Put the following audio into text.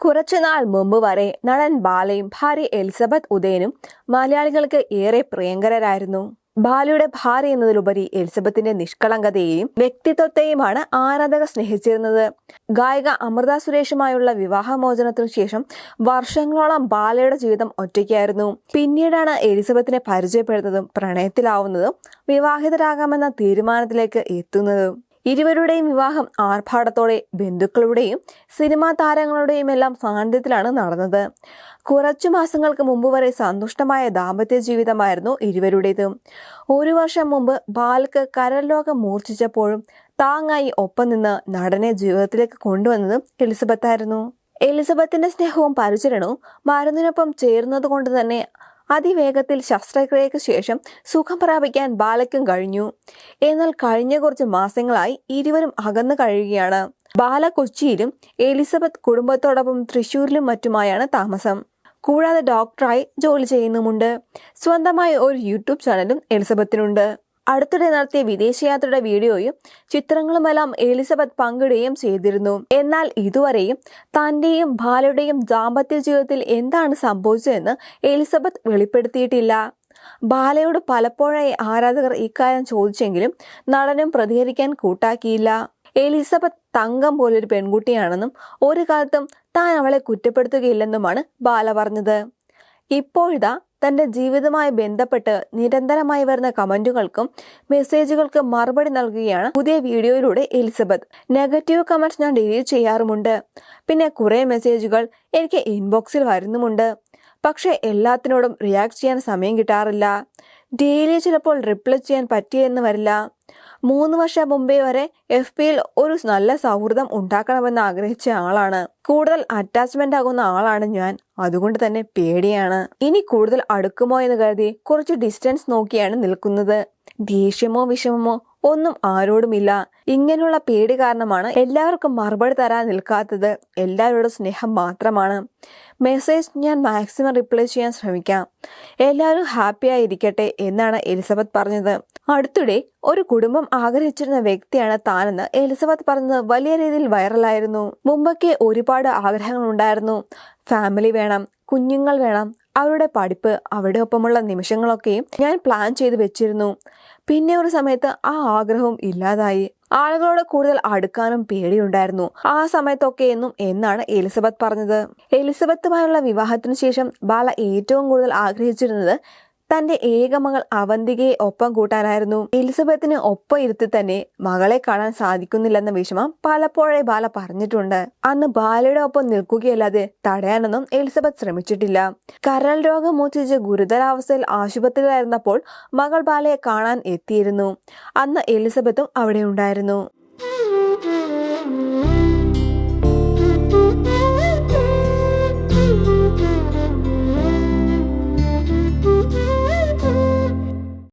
കുറച്ചുനാൾ മുമ്പ് വരെ നടൻ ബാലയും ഭാര്യ എലിസബത്ത് ഉദയനും മലയാളികൾക്ക് ഏറെ പ്രിയങ്കരരായിരുന്നു. ബാലയുടെ ഭാര്യ എന്നതിലുപരി എലിസബത്തിന്റെ നിഷ്കളങ്കതയെയും വ്യക്തിത്വത്തെയുമാണ് ആരാധകർ സ്നേഹിച്ചിരുന്നത്. ഗായിക അമൃത സുരേഷുമായുള്ള വിവാഹമോചനത്തിനു ശേഷം വർഷങ്ങളോളം ബാലയുടെ ജീവിതം ഒറ്റയ്ക്കായിരുന്നു. പിന്നീടാണ് എലിസബത്തിനെ പരിചയപ്പെടുന്നതും പ്രണയത്തിലാവുന്നതും വിവാഹിതരാകാമെന്ന തീരുമാനത്തിലേക്ക് എത്തുന്നതും. ഇരുവരുടെയും വിവാഹം ആർഭാടത്തോടെ ബന്ധുക്കളുടെയും സിനിമാ താരങ്ങളുടെയും എല്ലാം സാന്നിധ്യത്തിലാണ് നടന്നത്. കുറച്ചു മാസങ്ങൾക്ക് മുമ്പ് വരെ സന്തുഷ്ടമായ ദാമ്പത്യ ജീവിതമായിരുന്നു ഇരുവരുടേത്. ഒരു വർഷം മുമ്പ് ബാലക്ക് കരൽ ലോകം മൂർച്ഛിച്ചപ്പോഴും താങ്ങായി ഒപ്പം നിന്ന് നടനെ ജീവിതത്തിലേക്ക് കൊണ്ടുവന്നത് എലിസബത്തായിരുന്നു. എലിസബത്തിന്റെ സ്നേഹവും പരിചരണവും മരുന്നിനൊപ്പം ചേർന്നതുകൊണ്ട് തന്നെ അതിവേഗത്തിൽ ശസ്ത്രക്രിയയ്ക്ക് ശേഷം സുഖം പ്രാപിക്കാൻ ബാലക്കും കഴിഞ്ഞു. എന്നാൽ കഴിഞ്ഞ കുറച്ച് മാസങ്ങളായി ഇരുവരും അകന്നു കഴിയുകയാണ്. ബാല കൊച്ചിയിലും എലിസബത്ത് കുടുംബത്തോടൊപ്പം തൃശൂരിലും മറ്റുമായാണ് താമസം. കൂടാതെ ഡോക്ടറായി ജോലി ചെയ്യുന്നുമുണ്ട്. സ്വന്തമായി ഒരു യൂട്യൂബ് ചാനലും എലിസബത്തിനുണ്ട്. അടുത്തിടെ നടത്തിയ വിദേശയാത്രയുടെ വീഡിയോയും ചിത്രങ്ങളുമെല്ലാം എലിസബത്ത് പങ്കിടുകയും ചെയ്തിരുന്നു. എന്നാൽ ഇതുവരെയും തന്റെയും ബാലയുടെയും ദാമ്പത്യ ജീവിതത്തിൽ എന്താണ് സംഭവിച്ചതെന്ന് എലിസബത്ത് വെളിപ്പെടുത്തിയിട്ടില്ല. ബാലയോട് പലപ്പോഴായി ആരാധകർ ഇക്കാര്യം ചോദിച്ചെങ്കിലും നടനും പ്രതികരിക്കാൻ കൂട്ടാക്കിയില്ല. എലിസബത്ത് തങ്കം പോലൊരു പെൺകുട്ടിയാണെന്നും ഒരു കാലത്തും താൻ അവളെ കുറ്റപ്പെടുത്തുകയില്ലെന്നുമാണ് ബാല പറഞ്ഞത്. ഇപ്പോഴിതാ തന്റെ ജീവിതവുമായി ബന്ധപ്പെട്ട് നിരന്തരമായി വരുന്ന കമന്റുകൾക്കും മെസ്സേജുകൾക്കും മറുപടി നൽകുകയാണ് പുതിയ വീഡിയോയിലൂടെ എലിസബത്ത്. നെഗറ്റീവ് കമന്റ്സ് ഞാൻ ഡിലീറ്റ് ചെയ്യാറുമുണ്ട്. പിന്നെ കുറേ മെസ്സേജുകൾ എനിക്ക് ഇൻബോക്സിൽ വരുന്നുമുണ്ട്. പക്ഷേ എല്ലാത്തിനോടും റിയാക്ട് ചെയ്യാൻ സമയം കിട്ടാറില്ല. ഡെയിലി ചിലപ്പോൾ റിപ്ലൈ ചെയ്യാൻ പറ്റിയെന്ന് വരില്ല. മൂന്ന് വർഷം മുമ്പേ വരെ എഫ് പിയിൽ ഒരു നല്ല സൗഹൃദം ഉണ്ടാക്കണമെന്ന് ആഗ്രഹിച്ച ആളാണ്. കൂടുതൽ അറ്റാച്ച്മെന്റ് ആകുന്ന ആളാണ് ഞാൻ. അതുകൊണ്ട് തന്നെ പേടിയാണ്. ഇനി കൂടുതൽ അടുക്കുമോ എന്ന് കരുതി കുറച്ച് ഡിസ്റ്റൻസ് നോക്കിയാണ് നിൽക്കുന്നത്. ദേഷ്യമോ വിഷമമോ ഒന്നും ആരോടുമില്ല. ഇങ്ങനെയുള്ള പേടി കാരണമാണ് എല്ലാവർക്കും മറുപടി തരാൻ നിൽക്കാത്തത്. എല്ലാവരോടും സ്നേഹം മാത്രമാണ്. മെസ്സേജ് ഞാൻ മാക്സിമം റിപ്ലൈ ചെയ്യാൻ ശ്രമിക്കാം. എല്ലാവരും ഹാപ്പിയായി ഇരിക്കട്ടെ എന്നാണ് എലിസബത്ത് പറഞ്ഞത്. അടുത്തിടെ ഒരു കുടുംബം ആഗ്രഹിച്ചിരുന്ന വ്യക്തിയാണ് താനെന്ന് എലിസബത്ത് പറഞ്ഞത് വലിയ രീതിയിൽ വൈറലായിരുന്നു മുമ്പൊക്കെ ഒരുപാട് ആഗ്രഹങ്ങൾ ഉണ്ടായിരുന്നു. ഫാമിലി വേണം കുഞ്ഞുങ്ങൾ വേണം അവരുടെ പഠിപ്പ് അവരുടെ ഒപ്പമുള്ള നിമിഷങ്ങളൊക്കെയും ഞാൻ പ്ലാൻ ചെയ്ത് വെച്ചിരുന്നു. പിന്നെ ഒരു സമയത്ത് ആ ആഗ്രഹവും ഇല്ലാതായി. ആളുകളോട് കൂടുതൽ അടുക്കാനും പേടിയുണ്ടായിരുന്നു. ആ സമയത്തൊക്കെ എന്നും എന്നാണ് എലിസബത്ത് പറഞ്ഞത്. എലിസബത്തുമായുള്ള വിവാഹത്തിനു ശേഷം ബാല ഏറ്റവും കൂടുതൽ ആഗ്രഹിച്ചിരുന്നത് തന്റെ ഏക മകൾ അവന്തികയെ ഒപ്പം കൂട്ടാനായിരുന്നു. എലിസബത്തിന് ഒപ്പം ഇരുത്തി തന്നെ മകളെ കാണാൻ സാധിക്കുന്നില്ലെന്ന വിഷമം പലപ്പോഴേ ബാല പറഞ്ഞിട്ടുണ്ട്. അന്ന് ബാലയുടെ ഒപ്പം നിൽക്കുകയല്ലാതെ തടയാനൊന്നും എലിസബത്ത് ശ്രമിച്ചിട്ടില്ല. കരൾ രോഗം മൂർച്ഛിച്ച് ഗുരുതരാവസ്ഥയിൽ ആശുപത്രിയിലായിരുന്നപ്പോൾ മകൾ ബാലയെ കാണാൻ എത്തിയിരുന്നു. അന്ന് എലിസബത്തും അവിടെ ഉണ്ടായിരുന്നു.